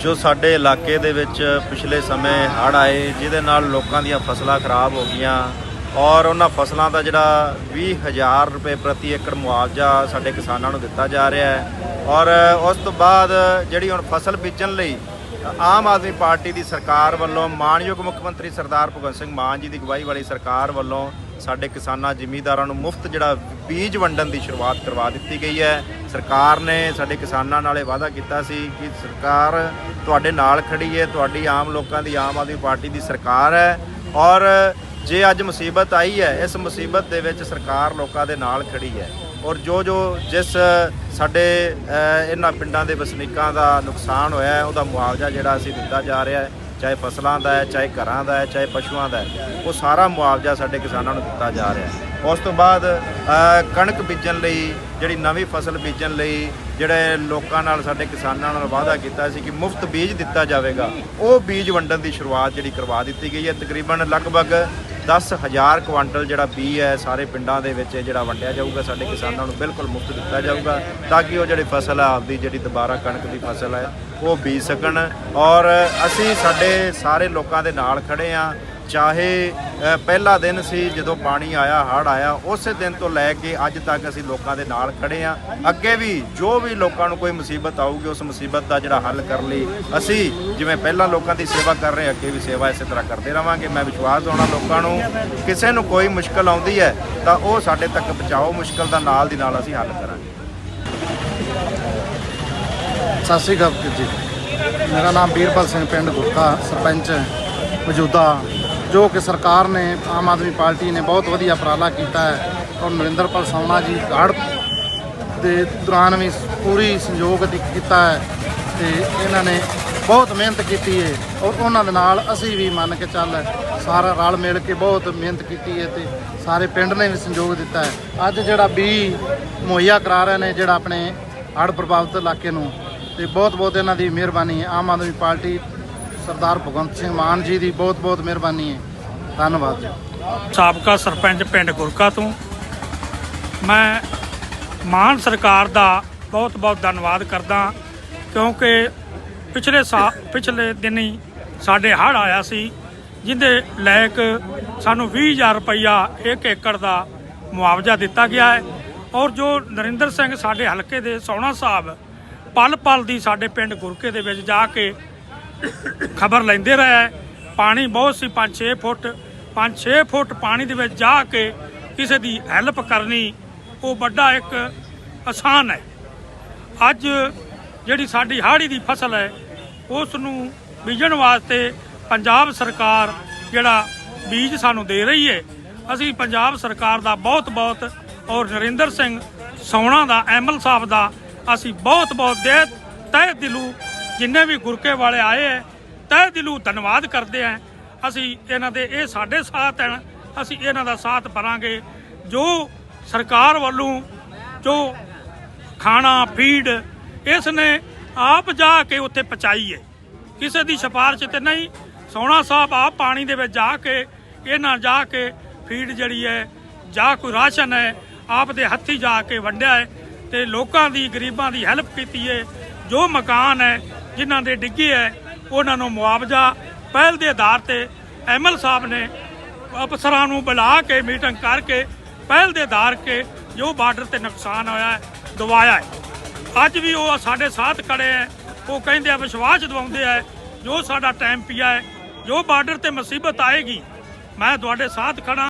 ਜੋ ਸਾਡੇ ਇਲਾਕੇ ਦੇ ਵਿੱਚ ਪਿਛਲੇ ਸਮੇਂ ਹੜ੍ਹ ਆਏ, ਜਿਹਦੇ ਨਾਲ ਲੋਕਾਂ ਦੀਆਂ ਫਸਲਾਂ ਖਰਾਬ ਹੋ ਗਈਆਂ ਔਰ ਉਹਨਾਂ ਫਸਲਾਂ ਦਾ ਜਿਹੜਾ 20000 ਰੁਪਏ ਪ੍ਰਤੀ ਏਕੜ ਮੁਆਵਜ਼ਾ ਸਾਡੇ ਕਿਸਾਨਾਂ ਨੂੰ ਦਿੱਤਾ ਜਾ ਰਿਹਾ ਹੈ ਔਰ ਉਸ ਤੋਂ ਬਾਅਦ ਜਿਹੜੀ ਹੁਣ ਫਸਲ ਬੀਜਣ ਲਈ ਆਮ ਆਦਮੀ ਪਾਰਟੀ ਦੀ ਸਰਕਾਰ ਵੱਲੋਂ ਮਾਨਯੋਗ ਮੁੱਖ ਮੰਤਰੀ ਸਰਦਾਰ ਭਗਵੰਤ ਸਿੰਘ ਮਾਨ ਜੀ ਦੀ ਅਗਵਾਈ ਵਾਲੀ ਸਰਕਾਰ ਵੱਲੋਂ ਸਾਡੇ ਕਿਸਾਨਾਂ ਜ਼ਿਮੀਂਦਾਰਾਂ ਨੂੰ ਮੁਫਤ ਜਿਹੜਾ ਬੀਜ ਵੰਡਣ ਦੀ ਸ਼ੁਰੂਆਤ ਕਰਵਾ ਦਿੱਤੀ ਗਈ ਹੈ। ਸਰਕਾਰ ਨੇ ਸਾਡੇ ਕਿਸਾਨਾਂ ਨਾਲ ਇਹ ਵਾਅਦਾ ਕੀਤਾ ਸੀ ਕਿ ਸਰਕਾਰ ਤੁਹਾਡੇ ਨਾਲ ਖੜੀ ਹੈ, ਤੁਹਾਡੀ ਆਮ ਲੋਕਾਂ ਦੀ, ਆਮ ਆਦਮੀ ਪਾਰਟੀ ਦੀ ਸਰਕਾਰ ਹੈ ਔਰ ਜੇ ਅੱਜ ਮੁਸੀਬਤ ਆਈ ਹੈ, ਇਸ ਮੁਸੀਬਤ ਦੇ ਵਿੱਚ ਸਰਕਾਰ ਲੋਕਾਂ ਦੇ ਨਾਲ ਖੜੀ ਹੈ ਔਰ ਜੋ ਜੋ ਜਿਸ ਸਾਡੇ ਇਹਨਾਂ ਪਿੰਡਾਂ ਦੇ ਵਸਨੀਕਾਂ ਦਾ ਨੁਕਸਾਨ ਹੋਇਆ ਉਹਦਾ ਮੁਆਵਜ਼ਾ ਜਿਹੜਾ ਅਸੀਂ ਦਿੱਤਾ ਜਾ ਰਿਹਾ ਹੈ। ਚਾਹੇ ਫਸਲਾਂ ਦਾ ਹੈ, ਚਾਹੇ ਘਰਾਂ ਦਾ ਹੈ, ਚਾਹੇ ਪਸ਼ੂਆਂ ਦਾ ਹੈ, ਉਹ ਸਾਰਾ ਮੁਆਵਜ਼ਾ ਸਾਡੇ ਕਿਸਾਨਾਂ ਨੂੰ ਦਿੱਤਾ ਜਾ ਰਿਹਾ ਹੈ। ਉਸ ਤੋਂ ਬਾਅਦ ਕਣਕ ਬੀਜਣ ਲਈ, ਜਿਹੜੀ ਨਵੀਂ ਫਸਲ ਬੀਜਣ ਲਈ ਜਿਹੜੇ ਲੋਕਾਂ ਨਾਲ, ਸਾਡੇ ਕਿਸਾਨਾਂ ਨਾਲ ਵਾਅਦਾ ਕੀਤਾ ਸੀ ਕਿ ਮੁਫਤ ਬੀਜ ਦਿੱਤਾ ਜਾਵੇਗਾ, ਉਹ ਬੀਜ ਵੰਡਣ ਦੀ ਸ਼ੁਰੂਆਤ ਜਿਹੜੀ ਕਰਵਾ ਦਿੱਤੀ ਗਈ ਹੈ। ਤਕਰੀਬਨ ਲਗਭਗ 10000 ਕੁਆਂਟਲ ਜਿਹੜਾ ਬੀ ਹੈ ਸਾਰੇ ਪਿੰਡਾਂ ਦੇ ਵਿੱਚ ਇਹ ਜਿਹੜਾ ਵੰਡਿਆ ਜਾਊਗਾ, ਸਾਡੇ ਕਿਸਾਨਾਂ ਨੂੰ ਬਿਲਕੁਲ ਮੁਫਤ ਦਿੱਤਾ ਜਾਊਗਾ ਤਾਂ ਕਿ ਉਹ ਜਿਹੜੀ ਫਸਲ ਹੈ ਆਪਦੀ ਜਿਹੜੀ ਦੁਬਾਰਾ ਕਣਕ ਦੀ ਫਸਲ ਹੈ, ਉਹ ਬੀਜ ਸਕਣ। ਔਰ ਅਸੀਂ ਸਾਡੇ ਸਾਰੇ ਲੋਕਾਂ ਦੇ ਨਾਲ ਖੜੇ ਆ ਚਾਹੇ ਪਹਿਲਾ ਦਿਨ ਸੀ ਜਦੋਂ ਪਾਣੀ ਆਇਆ, ਹੜ੍ਹ ਆਇਆ, ਉਸੇ ਦਿਨ ਤੋਂ ਲੈ ਕੇ ਅੱਜ ਤੱਕ ਅਸੀਂ ਲੋਕਾਂ ਦੇ ਨਾਲ ਖੜੇ ਆ ਅੱਗੇ ਵੀ ਜੋ ਵੀ ਲੋਕਾਂ ਨੂੰ ਕੋਈ ਮੁਸੀਬਤ ਆਊਗੀ, ਉਸ ਮੁਸੀਬਤ ਦਾ ਜਿਹੜਾ ਹੱਲ ਕਰਨ ਲਈ ਅਸੀਂ ਜਿਵੇਂ ਪਹਿਲਾਂ ਲੋਕਾਂ ਦੀ ਸੇਵਾ ਕਰ ਰਹੇ ਅੱਗੇ ਵੀ ਸੇਵਾ ਇਸੇ ਤਰ੍ਹਾਂ ਕਰਦੇ ਰਵਾਂਗੇ। ਮੈਂ ਵਿਸ਼ਵਾਸ ਦਿਵਾਉਣਾ ਲੋਕਾਂ ਨੂੰ, ਕਿਸੇ ਨੂੰ ਕੋਈ ਮੁਸ਼ਕਲ ਆਉਂਦੀ ਹੈ, ਤਾਂ ਉਹ ਸਾਡੇ ਤੱਕ ਪਹੁੰਚਾਓ, ਮੁਸ਼ਕਲ ਦਾ ਨਾਲ ਦੀ ਨਾਲ ਅਸੀਂ ਹੱਲ ਕਰਾਂਗੇ। ਸਤਿ ਸ਼੍ਰੀ ਅਕਾਲ ਜੀ। ਮੇਰਾ ਨਾਮ ਵੀਰਪਾਲ ਸਿੰਘ, ਪਿੰਡ ਗੁਰਕਾ, ਸਰਪੰਚ, ਮੌਜੂਦਾ ਜੋ ਕਿ ਸਰਕਾਰ ਨੇ ਆਮ ਆਦਮੀ ਪਾਰਟੀ ਨੇ ਬਹੁਤ ਵਧੀਆ ਉਪਰਾਲਾ ਕੀਤਾ ਹੈ। ਔਰ ਨਰਿੰਦਰਪਾਲ ਸੌਣਾ ਜੀ ਹੜ੍ਹ ਦੇ ਦੌਰਾਨ ਵੀ ਪੂਰੀ ਸੰਯੋਗ ਕੀਤਾ ਹੈ ਤੇ ਇਹਨਾਂ ਨੇ ਬਹੁਤ ਮਿਹਨਤ ਕੀਤੀ ਹੈ ਔਰ ਉਹਨਾਂ ਦੇ ਨਾਲ ਅਸੀਂ ਵੀ ਮੰਨ ਕੇ ਚੱਲ ਸਾਰਾ ਰਲ ਮਿਲ ਕੇ ਬਹੁਤ ਮਿਹਨਤ ਕੀਤੀ ਹੈ ਤੇ ਸਾਰੇ ਪਿੰਡ ਨੇ ਵੀ ਸੰਯੋਗ ਦਿੱਤਾ ਹੈ। ਅੱਜ ਜਿਹੜਾ ਵੀ ਮੁਹੱਈਆ ਕਰਾ ਰਹੇ ਨੇ ਜਿਹੜਾ ਆਪਣੇ ਹੜ੍ਹ ਪ੍ਰਭਾਵਿਤ ਇਲਾਕੇ ਨੂੰ ਤੇ ਬਹੁਤ ਬਹੁਤ ਇਹਨਾਂ ਦੀ ਮਿਹਰਬਾਨੀ ਹੈ। ਆਮ ਆਦਮੀ ਪਾਰਟੀ ਸਰਦਾਰ ਭਗਵੰਤ ਸਿੰਘ ਮਾਨ ਜੀ ਦੀ ਬਹੁਤ ਬਹੁਤ ਮਿਹਰਬਾਨੀ ਹੈ। ਧੰਨਵਾਦ ਜੀ। ਸਾਬਕਾ ਸਰਪੰਚ ਪਿੰਡ ਗੁਰਕਾ ਤੋਂ। ਮੈਂ ਮਾਨ ਸਰਕਾਰ ਦਾ ਬਹੁਤ ਬਹੁਤ ਧੰਨਵਾਦ ਕਰਦਾ ਕਿਉਂਕਿ ਪਿਛਲੇ ਸਾ, ਪਿਛਲੇ ਦਿਨੀ ਸਾਡੇ ਹੜ੍ਹ ਆਇਆ ਸੀ, ਜਿੰਦੇ ਲੈਕ ਸਾਨੂੰ 20000 ਰੁਪਈਆ ਇੱਕ ਏਕੜ ਦਾ ਮੁਆਵਜ਼ਾ ਦਿੱਤਾ ਗਿਆ ਹੈ। ਔਰ ਜੋ ਨਰਿੰਦਰ ਸਿੰਘ ਸਾਡੇ ਹਲਕੇ ਦੇ ਸੋਹਣਾ ਸਾਹਿਬ ਪਲ ਪਲ ਦੀ ਸਾਡੇ ਪਿੰਡ ਗੁਰਕੇ ਦੇ ਵਿੱਚ ਜਾ ਕੇ ਖਬਰ ਲੈਂਦੇ ਰਹੇ ਹੈ। ਪਾਣੀ ਬਹੁਤ ਸੀ 5-6 ਫੁੱਟ 5-6 ਫੁੱਟ ਪਾਣੀ ਦੇ ਵਿੱਚ ਜਾ ਕੇ ਕਿਸੇ ਦੀ ਹੈਲਪ ਕਰਨੀ, ਉਹ ਵੱਡਾ ਇੱਕ ਆਸਾਨ ਹੈ ਅੱਜ ਜਿਹੜੀ ਸਾਡੀ ਹਾੜੀ ਦੀ ਫਸਲ ਹੈ ਉਸ ਨੂੰ ਬੀਜਣ ਵਾਸਤੇ ਪੰਜਾਬ ਸਰਕਾਰ ਜਿਹੜਾ ਬੀਜ ਸਾਨੂੰ ਦੇ ਰਹੀ ਹੈ, ਅਸੀਂ ਪੰਜਾਬ ਸਰਕਾਰ ਦਾ ਬਹੁਤ ਬਹੁਤ ਔਰ ਨਰਿੰਦਰ ਸਿੰਘ ਸੋਣਾ ਦਾ, ਐਮਐਲ ਸਾਹਿਬ ਦਾ ਅਸੀਂ ਬਹੁਤ ਬਹੁਤ ਦੇ ਤਹਿ ਦਿਲੋਂ ਜਿੰਨੇ ਵੀ ਗੁਰਕੇ ਵਾਲੇ ਆਏ ਹੈ ਤਹਿ ਦਿਲੋਂ ਧੰਨਵਾਦ ਕਰਦੇ ਹਾਂ ਅਸੀਂ ਇਹਨਾਂ ਦੇ, ਇਹ ਸਾਡੇ ਸਾਥ ਹਨ ਅਸੀਂ ਇਹਨਾਂ ਦਾ ਸਾਥ ਭਰਾਂਗੇ। ਜੋ ਸਰਕਾਰ ਵੱਲੋਂ ਜੋ ਖਾਣਾ, ਫੀਡ ਇਸ ਨੇ ਆਪ ਜਾ ਕੇ ਉੱਥੇ ਪਹੁੰਚਾਈ ਹੈ ਕਿਸੇ ਦੀ ਸਿਫਾਰਿਸ਼ ਤੇ ਨਹੀਂ। ਸੋਹਣਾ ਸਾਹਿਬ ਆਪ ਪਾਣੀ ਦੇ ਵਿੱਚ ਜਾ ਕੇ, ਇਹਨਾਂ ਜਾ ਕੇ ਫੀਡ ਜਿਹੜੀ ਹੈ ਜਾਂ ਕੋਈ ਰਾਸ਼ਨ ਹੈ ਆਪ ਦੇ ਹੱਥੀ ਜਾ ਕੇ ਵੰਡਿਆ ਹੈ ਤੇ ਲੋਕਾਂ ਦੀ, ਗਰੀਬਾਂ ਦੀ ਹੈਲਪ ਕੀਤੀ ਹੈ ਜੋ ਮਕਾਨ ਹੈ ਜਿਨ੍ਹਾਂ ਦੇ ਡਿੱਗੇ ਹੈ, ਉਹਨਾਂ ਨੂੰ ਮੁਆਵਜ਼ਾ ਪਹਿਲ ਦੇ ਆਧਾਰ ਤੇ ਐਮਐਲ ਸਾਹਿਬ ਨੇ ਅਫਸਰਾਂ ਨੂੰ ਬੁਲਾ ਕੇ ਮੀਟਿੰਗ ਕਰਕੇ ਪਹਿਲ ਦੇ ਆਧਾਰ ਕੇ ਜੋ ਬਾਰਡਰ ਤੇ ਨੁਕਸਾਨ ਹੋਇਆ ਹੈ, ਦਵਾਇਆ ਹੈ। ਅੱਜ ਵੀ ਉਹ ਸਾਡੇ ਸਾਥ ਖੜੇ ਹੈ, ਉਹ ਕਹਿੰਦੇ ਆ, ਵਿਸ਼ਵਾਸ ਦਿਵਾਉਂਦੇ ਆ ਜੋ ਸਾਡਾ ਟਾਈਮ ਪਿਆ ਹੈ, ਜੋ ਬਾਰਡਰ ਤੇ ਮੁਸੀਬਤ ਆਏਗੀ, ਮੈਂ ਤੁਹਾਡੇ ਸਾਥ ਖੜਾ